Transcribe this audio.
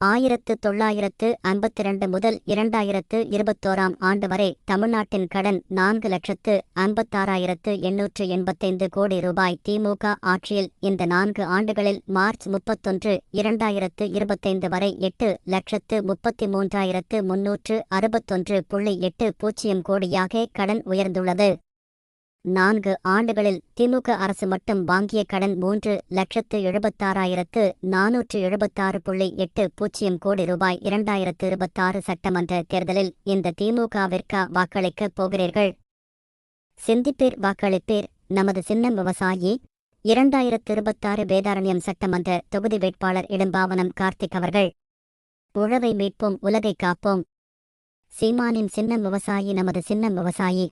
ஆயிரத்து தொள்ளாயிரத்து ஐம்பத்திரண்டு முதல் இரண்டாயிரத்து இருபத்தோராம் ஆண்டு வரை தமிழ்நாட்டின் கடன் நான்கு லட்சத்து ஐம்பத்தாறாயிரத்து எண்ணூற்று எண்பத்தைந்து கோடி ரூபாய் திமுக ஆட்சியில் இந்த நான்கு ஆண்டுகளில் மார்ச் முப்பத்தொன்று இரண்டாயிரத்து இருபத்தைந்து வரை எட்டு லட்சத்து முப்பத்தி மூன்றாயிரத்து முன்னூற்று அறுபத்தொன்று புள்ளி எட்டு பூஜ்ஜியம் கோடியாக கடன் உயர்ந்துள்ளது. நான்கு ஆண்டுகளில் திமுக அரசு மட்டும் வாங்கிய கடன் மூன்று லட்சத்து எழுபத்தாறாயிரத்து நானூற்று எழுபத்தாறு புள்ளி எட்டு பூஜ்ஜியம் கோடி ரூபாய் இரண்டாயிரத்து இருபத்தாறு சட்டமன்ற தேர்தலில் இந்த திமுகவிற்கா வாக்களிக்கப் போகிறீர்கள். சிந்திப்பேர் வாக்களிப்பேர். நமது சின்னம் விவசாயி. இரண்டாயிரத்து இருபத்தாறு வேதாரண்யம் சட்டமன்ற தொகுதி வேட்பாளர் இடும்பாவனம் கார்த்திக் அவர்கள். உழவை மீட்போம் உலகை காப்போம். சீமானின் சின்னம் விவசாயி நமது சின்னம் விவசாயி.